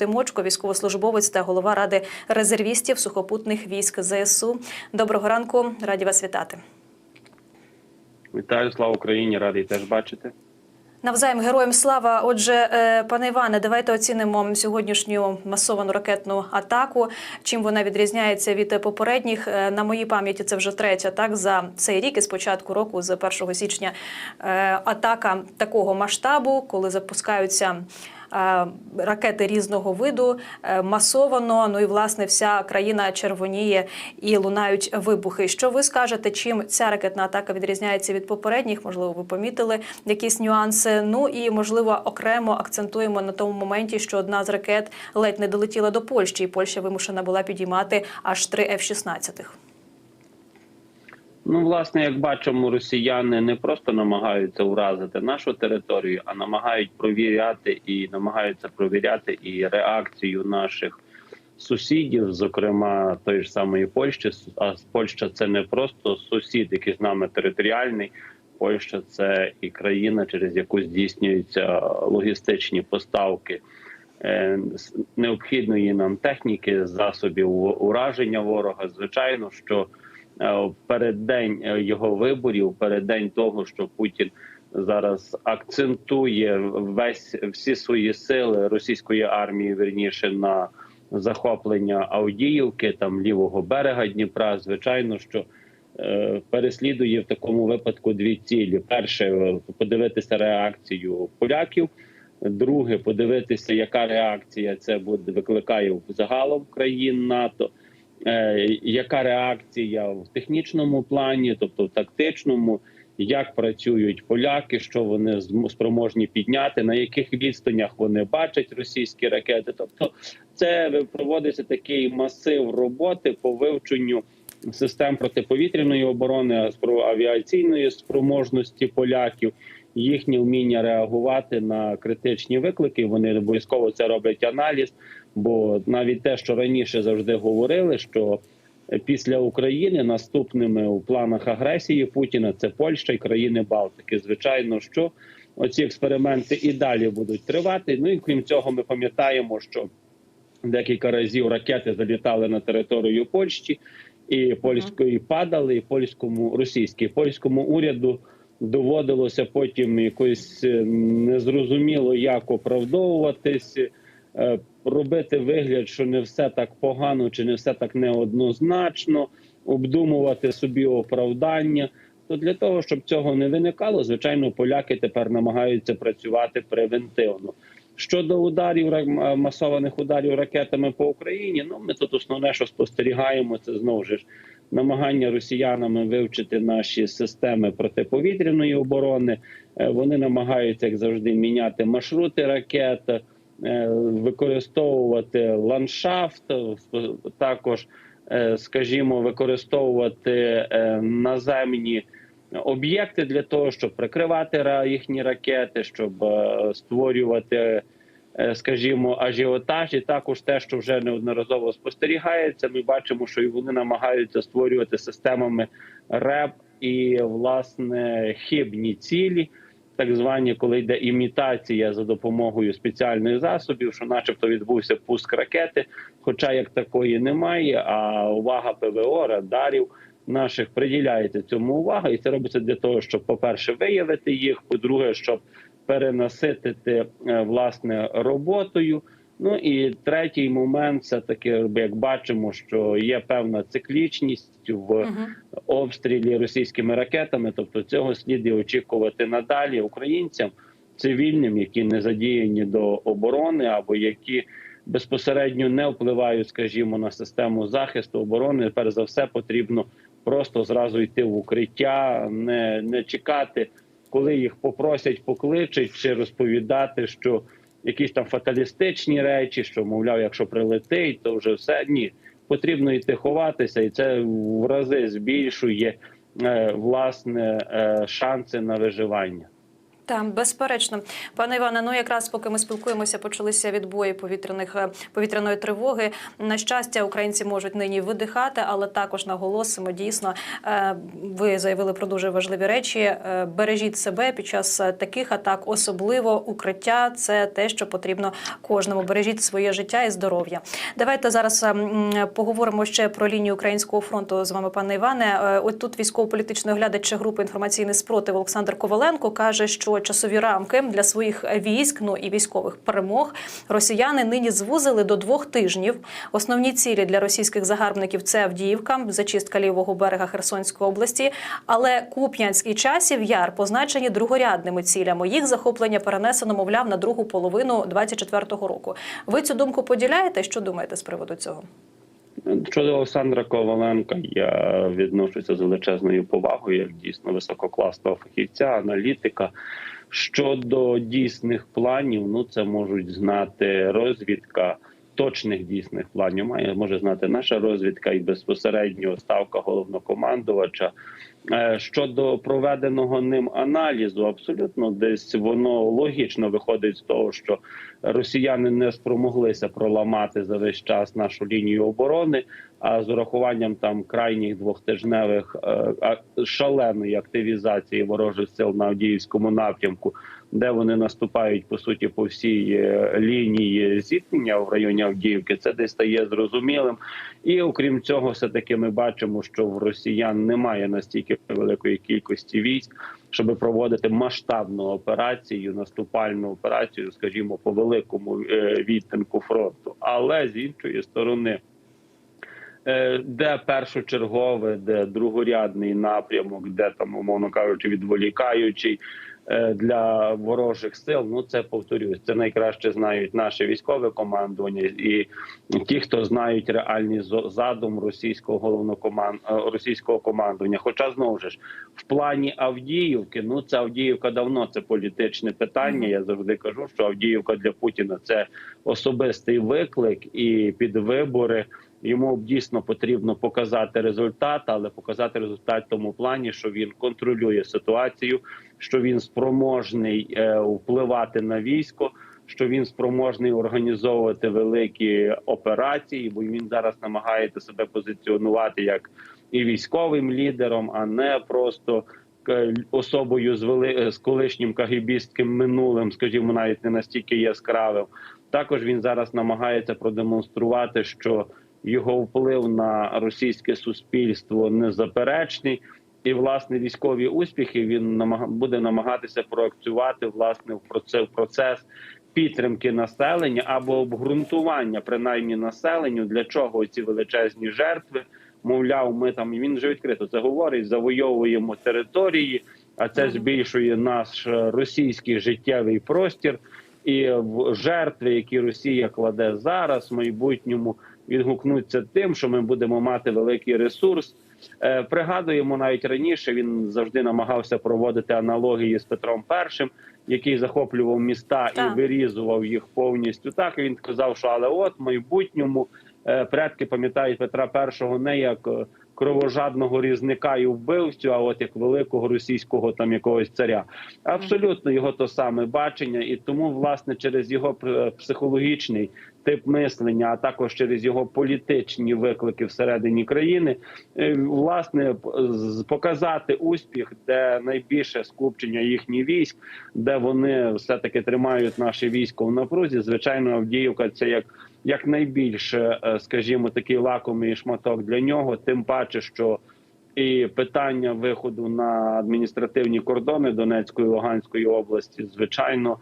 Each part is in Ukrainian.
Тимочко, військовослужбовець та голова ради резервістів сухопутних військ ЗСУ. Доброго ранку, раді вас вітати. Вітаю, слава Україні! Радий теж бачити. Навзаєм героям слава. Отже, е, пане Іване, давайте оцінимо сьогоднішню масовану ракетну атаку. Чим вона відрізняється від попередніх? Е, На моїй пам'яті це вже третя так за цей рік. І з початку року, з 1 січня, е, атака такого масштабу, коли запускаються. Е, Ракети різного виду е, масовано. Ну і власне вся країна червоніє і лунають вибухи. Що ви скажете, чим ця ракетна атака відрізняється від попередніх? Можливо, ви помітили якісь нюанси. Ну і можливо окремо акцентуємо на тому моменті, що одна з ракет ледь не долетіла до Польщі, і Польща вимушена була підіймати аж три F-16. Ну, власне, як бачимо, росіяни не просто намагаються уразити нашу територію, а намагають провіряти і намагаються провіряти і реакцію наших сусідів, зокрема той ж самої Польщі. А Польща це не просто сусід, який з нами територіальний. Польща це і країна, через яку здійснюються логістичні поставки е, необхідної нам техніки, засобів ураження ворога. Звичайно, що е, в переддень е, його виборів, в переддень того, що Путін зараз акцентує весь всі свої сили російської армії, верніше на захоплення Авдіївки, там лівого берега Дніпра. Звичайно, що е, переслідує в такому випадку дві цілі: перше подивитися реакцію поляків. Друге, подивитися, яка реакція це буде викликає в загалом країн НАТО. Е, яка реакція в технічному плані, тобто в тактичному, як працюють поляки, що вони спроможні підняти, на яких відстанях вони бачать російські ракети. Тобто, це проводиться такий масив роботи по вивченню систем протиповітряної оборони, авіаційної спроможності поляків. Їхнє вміння реагувати на критичні виклики. Вони обов'язково це роблять аналіз. Бо навіть те, що раніше завжди говорили, що після України наступними у планах агресії Путіна це Польща і країни Балтики. Звичайно, що оці експерименти і далі будуть тривати. Ну і крім цього, ми пам'ятаємо, що декілька разів ракети залітали на територію Польщі і польської падали, і польському російській польському уряду. Доводилося потім якось е, незрозуміло як оправдовуватись, е, робити вигляд, що не все так погано, чи не все так неоднозначно, обдумувати собі оправдання. То для того, щоб цього не виникало, звичайно, поляки тепер намагаються працювати превентивно. Щодо ударів масованих ударів ракетами по Україні, ну ми тут основне, що спостерігаємо, це знову ж намагання росіянами вивчити наші системи протиповітряної оборони. Е, Вони намагаються, як завжди, міняти маршрути ракет, е, використовувати ландшафт, також, е, скажімо, використовувати наземні об'єкти для того, щоб прикривати їхні ракети, щоб створювати. Е, Скажімо, ажіотаж і також те, що вже неодноразово спостерігається. Ми бачимо, що і вони намагаються створювати системами РЕП і власне хибні цілі, так звані, коли йде імітація за допомогою спеціальних засобів, що, начебто, відбувся пуск ракети, хоча як такої немає. А увага ПВО, радарів наших приділяється цьому увага, і це робиться для того, щоб, по-перше, виявити їх, по-друге, щоб перенаситити е, власне роботою. Ну і третій момент, все таки, як бачимо, що є певна циклічність в обстрілі російськими ракетами. Тобто цього слід і очікувати надалі українцям, цивільним, які не задіяні до оборони або які безпосередньо не впливають, скажімо, на систему захисту оборони. Перш за все потрібно просто зразу йти в укриття, не, не чекати, коли їх попросять, покличуть чи розповідати, що якісь там фаталістичні речі, що мовляв, якщо прилетить, то вже все ні. Потрібно йти ховатися, і це в рази збільшує е, власне е, шанси на виживання. Так, безперечно, пане Іване. Ну якраз поки ми спілкуємося, почалися відбої повітряних е, повітряної тривоги. На щастя, українці можуть нині видихати, але також наголосимо дійсно. е, Ви заявили про дуже важливі речі. Е, Бережіть себе під час таких атак, особливо укриття. Це те, що потрібно кожному. Бережіть своє життя і здоров'я. Давайте зараз е, поговоримо ще про лінію українського фронту з вами, пане Іване. От тут військово-політичний оглядач групи інформаційний спротив Олександр Коваленко каже, що часові рамки для своїх військ, ну і військових перемог росіяни нині звузили до двох тижнів. Основні цілі для російських загарбників це Авдіївка, зачистка лівого берега Херсонської області. Але Куп'янськ і часів яр позначені другорядними цілями. Їх захоплення перенесено, мовляв, на другу половину 24-го року. Ви цю думку поділяєте? Що думаєте з приводу цього? Щодо Олександра Коваленка, я відношуся з величезною повагою, як дійсно висококласного фахівця, аналітика. Щодо дійсних планів, ну це можуть знати розвідка. Точних дійсних планів має може знати наша розвідка і безпосередньо ставка головнокомандувача. Е, Щодо проведеного ним аналізу, абсолютно десь воно логічно виходить з того, що росіяни не спромоглися проламати за весь час нашу лінію оборони. А з урахуванням там крайніх двохтижневих е, шаленої активізації ворожих сил на Авдіївському напрямку, де вони наступають по суті по всій е, лінії зіткнення в районі Авдіївки, це десь стає зрозумілим. І окрім цього, все таки ми бачимо, що в росіян немає настільки великої кількості військ, щоб проводити масштабну операцію, наступальну операцію, скажімо, по великому е, відтинку фронту. Але з іншої сторони. Е, Де першочерговий, де другорядний напрямок, де там, умовно кажучи, відволікаючий для ворожих сил. Ну це повторюсь, це найкраще знають наше військове командування і ті, хто знають реальний задум російського головнокоман... е, російського командування. Хоча знову ж в плані Авдіївки, ну це Авдіївка давно це політичне питання. Я завжди кажу, що Авдіївка для Путіна це особистий виклик і під вибори. Йому дійсно потрібно показати результат, але показати результат в тому плані, що він контролює ситуацію, що він спроможний е, впливати на військо, що він спроможний організовувати великі операції, бо він зараз намагається себе позиціонувати як і військовим лідером, а не просто к- особою з вели... з колишнім кагібістським минулим, скажімо, навіть не настільки яскравим. Також він зараз намагається продемонструвати, що його вплив на російське суспільство незаперечний, і власне військові успіхи він буде намагатися проакцювати власне в процес, підтримки населення або обґрунтування, принаймні населенню, для чого ці величезні жертви. Мовляв, ми там він вже відкрито це говорить. Завойовуємо території, а це збільшує наш е, російський життєвий простір. І жертви, які Росія кладе зараз, в майбутньому відгукнуться тим, що ми будемо мати великий ресурс. Е, Пригадуємо навіть раніше. Він завжди намагався проводити аналогії з Петром І, який захоплював міста Так. і вирізував їх повністю. Так він казав, що але от в майбутньому е, предки пам'ятають Петра І не як е, кровожадного різника і вбивцю, а от як великого російського там якогось царя. Абсолютно його то саме бачення, і тому власне через його психологічний тип мислення, а також через його політичні виклики всередині країни, е, власне показати успіх, де найбільше скупчення їхніх військ, де вони все таки тримають наше військо в напрузі. Звичайно, Авдіївка це як як найбільше, е, скажімо, такий лакомий шматок для нього, тим паче, що і питання виходу на адміністративні кордони Донецької і Луганської області, звичайно,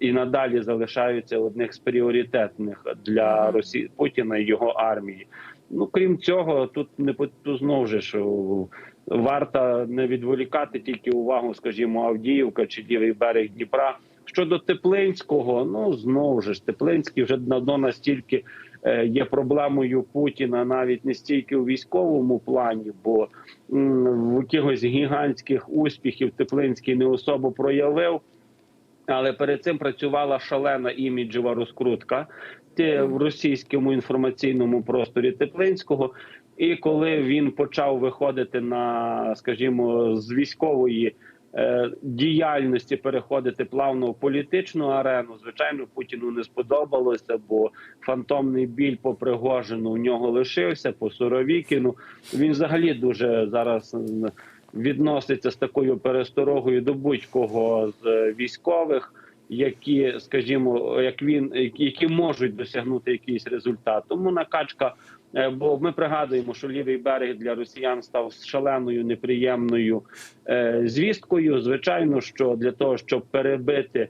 і надалі залишаються одних з пріоритетних для Росії Путіна і його армії. Ну крім цього, тут не знову ж варто не відволікати тільки увагу, скажімо, Авдіївка чи лівий берег Дніпра. Щодо Теплинського, ну знову ж Теплинський вже давно настільки е, є проблемою Путіна, навіть не стільки у військовому плані, бо в якихось гігантських успіхів Теплинський не особо проявив. Але перед цим працювала шалена іміджева розкрутка в російському інформаційному просторі Теплинського. І коли він почав виходити на, скажімо, з військової е, діяльності переходити плавно в політичну арену. Звичайно, Путіну не сподобалося, бо фантомний біль по Пригожину у нього лишився по Суровікіну. Він взагалі дуже зараз відноситься з такою пересторогою до будь-кого з е, військових. Які, скажімо, як він які можуть досягнути якийсь результат, тому накачка. е, Бо ми пригадуємо, що лівий берег для росіян став шаленою неприємною е, звісткою. Звичайно, що для того, щоб перебити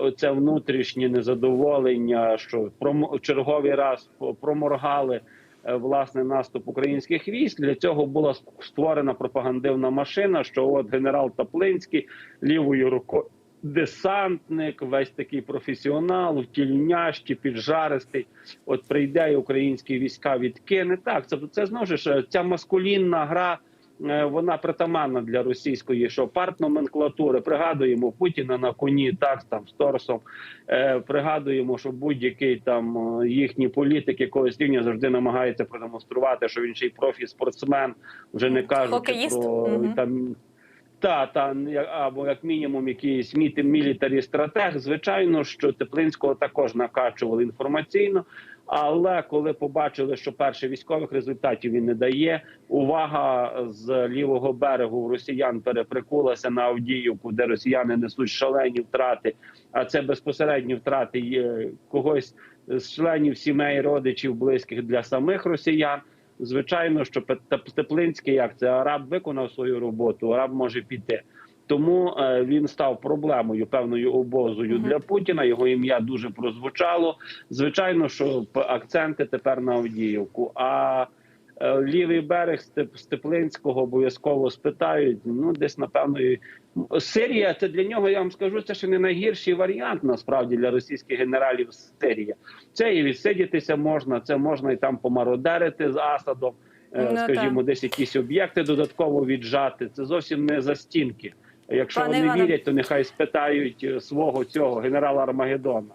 оце внутрішнє незадоволення, що промо черговий раз проморгали власне наступ українських військ. Для цього була створена пропагандивна машина. Що от генерал Таплинський лівою рукою. Десантник, весь такий професіонал, втільнящий, піджаристий. От прийде і українські війська відкине. Так, це це знову ж е, ця маскулінна гра. Е, Вона притаманна для російської, що партноменклатури. Пригадуємо Путіна на коні, так там з торсом. Е, пригадуємо, що будь-який там е, їхній політик якогось рівня завжди намагається продемонструвати, що він ще й профі-спортсмен, вже не кажучи Хокеїст? про Мгм. там. Та, та або як мінімум якийсь міти мілітарі стратег. Звичайно, що Теплинського також накачували інформаційно. Але коли побачили, що перших військових результатів він не дає, увага з лівого берегу росіян переприкулася на Авдіївку, де росіяни несуть шалені втрати. А це безпосередні втрати є когось з членів сімей, родичів, близьких для самих росіян. Звичайно, що Теплинський, як це араб виконав свою роботу, араб може піти. Тому е, він став проблемою певною обозою для Путіна. Його ім'я дуже прозвучало. Звичайно, що акценти тепер на Авдіївку. А е, лівий берег Степ- Степлинського обов'язково спитають. Ну, десь напевно і- Сирія. Це для нього. Я вам скажу, це ще не найгірший варіант насправді для російських генералів. Сирія це і відсидітися можна. Це можна і там помародерити з Асадом. е, Ну, скажімо, так. десь якісь об'єкти додатково віджати. Це зовсім не за стінки. Якщо Пане вони Іване. вірять, то нехай спитають е, свого цього генерала Армагеддона.